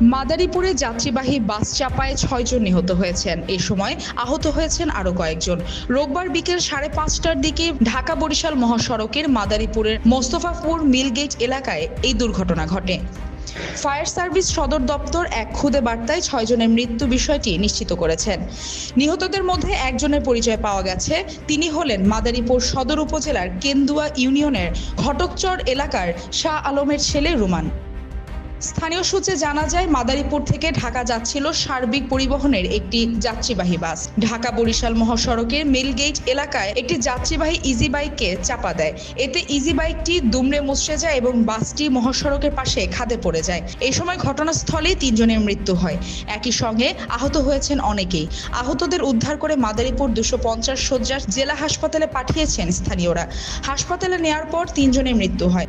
মাদারীপুরে যাত্রীবাহী বাস চাপায় ছয়জন নিহত হয়েছেন। এ সময় আহত হয়েছেন আরও কয়েকজন। রোববার বিকেল সাড়ে পাঁচটার দিকে ঢাকা বরিশাল মহাসড়কের মাদারীপুরের মোস্তফাপুর মিলগেট এলাকায় এই দুর্ঘটনা ঘটে। ফায়ার সার্ভিস সদর দপ্তর এক খুদে বার্তায় ছয়জনের মৃত্যু বিষয়টি নিশ্চিত করেছেন। নিহতদের মধ্যে একজনের পরিচয় পাওয়া গেছে। তিনি হলেন মাদারীপুর সদর উপজেলার কেন্দুয়া ইউনিয়নের ঘটকচর এলাকার শাহ আলমের ছেলে রুমান। স্থানীয় সূত্রে জানা যায়, মাদারীপুর থেকে ঢাকা যাচ্ছিল সার্বিক পরিবহনের একটি যাত্রীবাহী বাস। ঢাকা বরিশাল মহাসড়কের মিলগেট এলাকায় একটি যাত্রীবাহী ইজি বাইককে চাপা দেয়। এতে ইজি বাইকটি দুমড়ে মুচড়ে যায় এবং বাসটি মহাসড়কের পাশে খাদে পড়ে যায়। এই সময় ঘটনাস্থলেই তিনজনের মৃত্যু হয়। একই সঙ্গে আহত হয়েছেন অনেকেই। আহতদের উদ্ধার করে মাদারীপুর দুশো পঞ্চাশ শয্যার জেলা হাসপাতালে পাঠিয়েছেন স্থানীয়রা। হাসপাতালে নেয়ার পর তিনজনের মৃত্যু হয়।